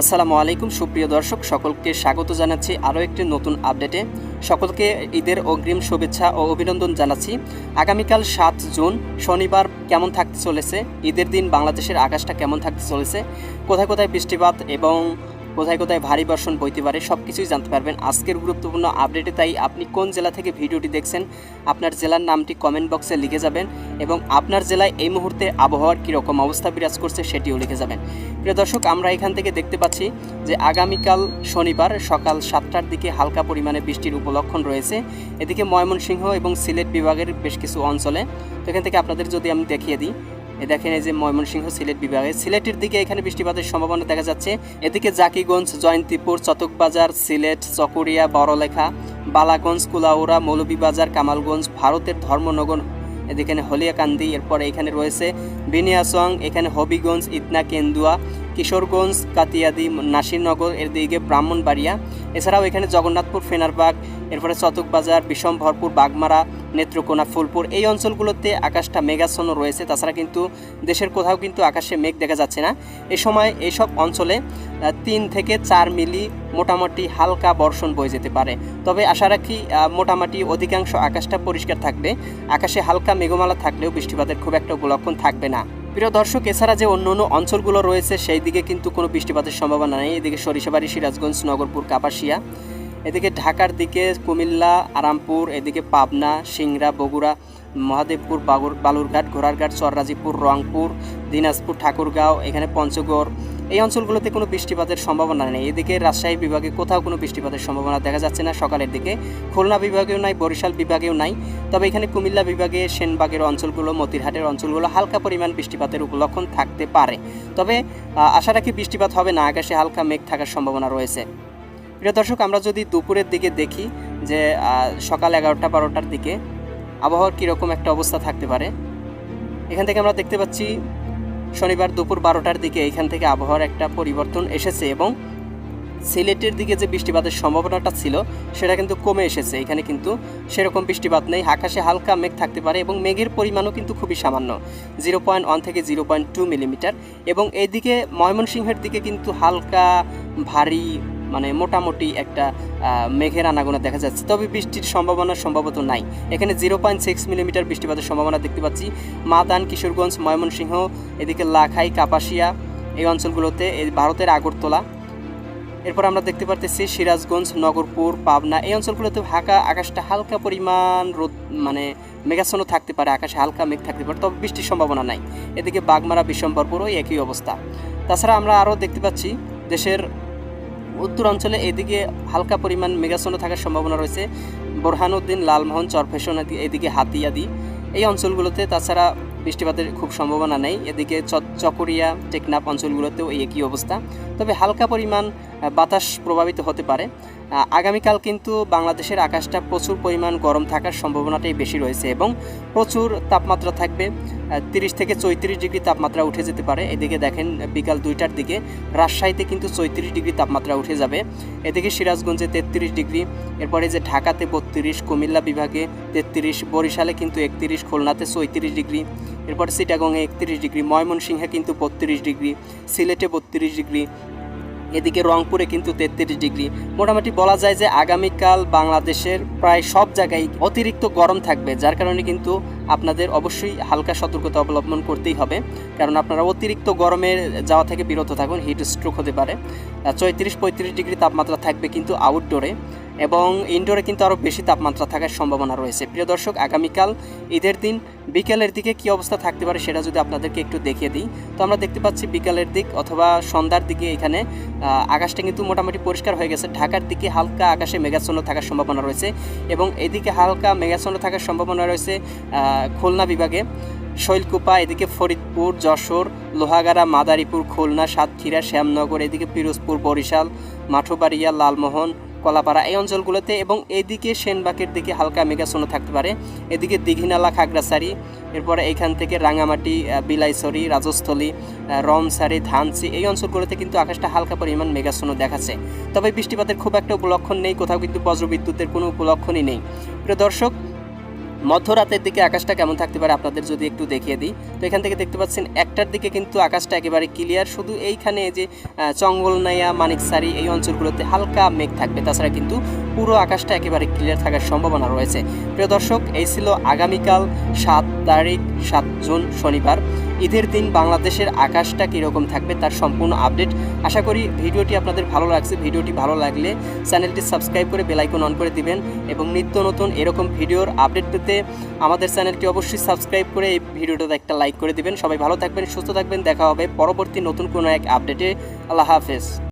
আসসালামু আলাইকুম, সুপ্রিয় দর্শক, সকলকে স্বাগত জানাচ্ছি আরও একটি নতুন আপডেটে। সকলকে ঈদের অগ্রিম শুভেচ্ছা ও অভিনন্দন জানাচ্ছি। আগামীকাল সাত জুন, শনিবার কেমন থাকতে চলেছে? ঈদের দিন বাংলাদেশের আকাশটা কেমন থাকতে চলেছে? কোথায় কোথায় বৃষ্টিপাত এবং কোথায় কোথায় ভারী বর্ষণ বইতে পারে সব কিছুই জানতে পারবেন। আজকের গুরুত্বপূর্ণ আপডেটে তাই আপনি কোন জেলা থেকে ভিডিওটি দেখছেন, আপনার জেলার নামটি কমেন্ট বক্সে লিখে যাবেন এবং আপনার জেলায় এই মুহূর্তে আবহাওয়ার কীরকম অবস্থা বিরাজ করছে সেটিও লিখে যাবেন। প্রিয় দর্শক, আমরা এখান থেকে দেখতে পাচ্ছি যে আগামীকাল শনিবার সকাল সাতটার দিকে হালকা পরিমাণে বৃষ্টির উপলক্ষণ রয়েছে। এদিকে ময়মনসিংহ এবং সিলেট বিভাগের বেশ কিছু অঞ্চলে। তো এখান থেকে আপনাদের যদি আমি দেখিয়ে দিই এ দেখেন এই যে ময়মনসিংহ সিলেট বিভাগে। সিলেটের দিকে এখানে বৃষ্টিপাতের সম্ভাবনা দেখা যাচ্ছে। এদিকে জাকিগঞ্জ, জয়ন্তীপুর, চতকবাজার, সিলেট, চকরিয়া, বড়লেখা, বালাগঞ্জ কুলাউরা মৌলভীবাজার, কামালগঞ্জ, ভারতের ধর্মনগর, এদিকে হলিয়াকান্দি, এরপর এখানে রয়েছে বিনিয়াসং, এখানে হবিগঞ্জ, ইতনা, কেন্দুয়া কিশোরগঞ্জ, কাতিয়াদি, নাসিরনগর, এর দিকে ব্রাহ্মণবাড়িয়া। এছাড়াও এখানে জগন্নাথপুর, ফেনারবাগ, এরপরে চতকবাজার বিষম ভরপুর বাগমারা, নেত্রকোনা, ফুলপুর এই অঞ্চলগুলোতে আকাশটা মেঘাচ্ছন্ন রয়েছে। তাছাড়া কিন্তু দেশের কোথাও কিন্তু আকাশে মেঘ দেখা যাচ্ছে না। এ সময় এইসব অঞ্চলে তিন থেকে চার মিলি মোটামুটি হালকা বর্ষণ বয়ে যেতে পারে। তবে আশা রাখি মোটামুটি অধিকাংশ আকাশটা পরিষ্কার থাকবে। আকাশে হালকা মেঘমালা থাকলেও বৃষ্টিপাতের খুব একটা উপলক্ষণ থাকবে না। প্রিয় দর্শক, এছাড়া যে অন্য অন্য অঞ্চলগুলো রয়েছে সেই দিকে কিন্তু কোনো বৃষ্টিপাতের সম্ভাবনা নেই। এদিকে সরিষাবাড়ি, সিরাজগঞ্জ, নগরপুর, কাপাসিয়া। এদিকে ঢাকার দিকে কুমিল্লা, আরামপুর, এদিকে পাবনা, সিংড়া, বগুড়া, মহাদেবপুর, বাগুর বালুরঘাট, ঘোড়ারঘাট, চররাজিপুর, রংপুর, দিনাজপুর, ঠাকুরগাঁও, এখানে পঞ্চগড় এই অঞ্চলগুলোতে কোনো বৃষ্টিপাতের সম্ভাবনা নেই। এদিকে রাজশাহী বিভাগে কোথাও কোনো বৃষ্টিপাতের সম্ভাবনা দেখা যাচ্ছে না সকালের দিকে। খুলনা বিভাগেও নাই, বরিশাল বিভাগেও নাই। তবে এখানে কুমিল্লা বিভাগে, সেনবাগের অঞ্চলগুলো, মতিরহাটের অঞ্চলগুলো হালকা পরিমাণ বৃষ্টিপাতের উপলক্ষণ থাকতে পারে। তবে আশা রাখি বৃষ্টিপাত হবে না। আকাশে হালকা মেঘ থাকার সম্ভাবনা রয়েছে। প্রিয় দর্শক, আমরা যদি দুপুরের দিকে দেখি যে সকাল এগারোটা বারোটার দিকে আবহাওয়ার কীরকম একটা অবস্থা থাকতে পারে, এখান থেকে আমরা দেখতে পাচ্ছি শনিবার দুপুর বারোটার দিকে এখান থেকে আবহাওয়ার একটা পরিবর্তন এসেছে এবং সিলেটের দিকে যে বৃষ্টিপাতের সম্ভাবনাটা ছিল, সেটা কিন্তু কমে এসেছে। এখানে কিন্তু সেরকম বৃষ্টিপাত নেই। আকাশে হালকা মেঘ থাকতে পারে এবং মেঘের পরিমাণও কিন্তু খুবই সামান্য জিরো পয়েন্ট ওয়ান থেকে জিরো পয়েন্ট টু মিলিমিটার এবং এইদিকে ময়মনসিংহের দিকে কিন্তু হালকা ভারী মানে মোটামুটি একটা মেঘের আনাগোনা দেখা যাচ্ছে। তবে বৃষ্টির সম্ভাবনা সম্ভবত নাই। এখানে জিরো পয়েন্ট সিক্স মিলিমিটার বৃষ্টিপাতের সম্ভাবনা দেখতে পাচ্ছি। মাদান, কিশোরগঞ্জ, ময়মনসিংহ, এদিকে লাখাই, কাপাসিয়া এই অঞ্চলগুলোতে ভারতের আগরতলা। এরপর আমরা দেখতে পারতেছি সিরাজগঞ্জ, নগরপুর, পাবনা। এই অঞ্চলগুলোতে হালকা আকাশটা হালকা পরিমাণ রোদ মানে মেঘাচ্ছন্ন থাকতে পারে, আকাশে হালকা মেঘ থাকতে পারে, তবে বৃষ্টির সম্ভাবনা নাই। এদিকে বাগমারা বিশ্বম্বরপুর ওই একই অবস্থা। তাছাড়া আমরা আরও দেখতে পাচ্ছি দেশের উত্তরাঞ্চলে এদিকে হালকা পরিমাণ মেঘাচ্ছন্ন থাকার সম্ভাবনা রয়েছে। বোরহানুদ্দিন, লালমোহন চরফেশন এদিকে হাতিয়াদি। এই অঞ্চলগুলোতে তাছাড়া বৃষ্টিপাতের খুব সম্ভাবনা নেই। এদিকে চকরিয়া, টেকনাফ অঞ্চলগুলোতেও এই একই অবস্থা। তবে হালকা পরিমাণ বাতাস প্রভাবিত হতে পারে। আগামীকাল কিন্তু বাংলাদেশের আকাশটা প্রচুর পরিমাণ গরম থাকার সম্ভাবনাটাই বেশি রয়েছে এবং প্রচুর তাপমাত্রা থাকবে। তিরিশ থেকে চৈত্রিশ ডিগ্রি তাপমাত্রা উঠে যেতে পারে। এদিকে দেখেন, বিকাল দুইটার দিকে রাজশাহীতে কিন্তু চৈত্রিশ ডিগ্রি তাপমাত্রা উঠে যাবে। এদিকে সিরাজগঞ্জে তেত্রিশ ডিগ্রি, এরপরে যে ঢাকাতে বত্রিশ, কুমিল্লা বিভাগে তেত্রিশ, বরিশালে কিন্তু একত্রিশ, খুলনাতে চৌত্রিশ ডিগ্রি, এরপরে সিটাগংয়ে একত্রিশ ডিগ্রি, ময়মনসিংহে কিন্তু বত্রিশ ডিগ্রি, সিলেটে বত্রিশ ডিগ্রি এদিকে রংপুরে কিন্তু তেত্রিশ ডিগ্রি। মোটামুটি বলা যায় যে আগামীকাল বাংলাদেশের প্রায় সব জায়গায় অতিরিক্ত গরম থাকবে, যার কারণে কিন্তু আপনাদের অবশ্যই হালকা সতর্কতা অবলম্বন করতেই হবে। কারণ আপনারা অতিরিক্ত গরমে যাওয়া থেকে বিরত থাকুন হিট স্ট্রোক হতে পারে। চৈত্রিশ পঁয়ত্রিশ ডিগ্রি তাপমাত্রা থাকবে কিন্তু আউটডোরে এবং ইনডোরে কিন্তু আরও বেশি তাপমাত্রা থাকার সম্ভাবনা রয়েছে। প্রিয় দর্শক, আগামীকাল ঈদের দিন বিকেলের দিকে কি অবস্থা থাকতে পারে সেটা যদি আপনাদেরকে একটু দেখিয়ে দিই, তো আমরা দেখতে পাচ্ছি বিকালের দিক অথবা সন্ধ্যার দিকে এখানে আকাশটা কিন্তু মোটামুটি পরিষ্কার হয়ে গেছে। ঢাকার দিকে হালকা আকাশে মেঘাচ্ছন্ন থাকার সম্ভাবনা রয়েছে এবং এদিকে হালকা মেঘাচ্ছন্ন থাকার সম্ভাবনা রয়েছে খুলনা বিভাগে। শৈলকুপা, এদিকে ফরিদপুর, যশোর, লোহাগাড়া, মাদারীপুর, খুলনা, সাতক্ষীরা, শ্যামনগর, এদিকে পিরোজপুর, বরিশাল, মাঠোবাড়িয়া, লালমোহন কলাপাড়া এই অঞ্চলগুলোতে এবং এদিকে সেনবাকের দিকে হালকা মেঘাচ্ছন্ন থাকতে পারে। এদিকে দীঘিনালা, খাগড়াছাড়ি, এরপরে এখান থেকে রাঙামাটি বিলাইছড়ি, রাজস্থলী রমসারি ধানসি এই অঞ্চলগুলোতে কিন্তু আকাশটা হালকা পরিমাণ মেঘাচ্ছন্ন দেখাচ্ছে। তবে বৃষ্টিপাতের খুব একটা উপলক্ষণ নেই, কোথাও কিন্তু বজ্রবিদ্যুতের কোনো উপলক্ষণই নেই। প্রিয় দর্শক মধ্যরাতের দিকে আকাশটা কেমন থাকতে পারে আপনাদের যদি একটু দেখিয়ে দিই? তো এখান থেকে দেখতে পাচ্ছেন, একটার দিকে কিন্তু আকাশটা একেবারে ক্লিয়ার শুধু এইখানে যে চঙ্গলনাইয়া, মানিকসারি এই অঞ্চলগুলোতে হালকা মেঘ থাকবে। তাছাড়া কিন্তু পুরো আকাশটা একেবারে ক্লিয়ার থাকার সম্ভাবনা রয়েছে। প্রিয় দর্শক, এই ছিল আগামীকাল সাত তারিখ, সাত জুন, শনিবার। ঈদের দিন বাংলাদেশের আকাশটা কীরকম থাকবে তার সম্পূর্ণ আপডেট। আশা করি ভিডিওটি আপনাদের ভালো লাগছে। ভিডিওটি ভালো লাগলে চ্যানেলটি সাবস্ক্রাইব করে বেলাইকন অন করে দিবেন এবং নিত্য নতুন এরকম ভিডিওর আপডেট পেতে আমাদের চ্যানেলটি অবশ্যই সাবস্ক্রাইব করে এই ভিডিওটাতে একটা লাইক করে দিবেন। সবাই ভালো থাকবেন, সুস্থ থাকবেন। দেখা হবে পরবর্তী নতুন কোনো এক আপডেটে। আল্লাহ হাফেজ।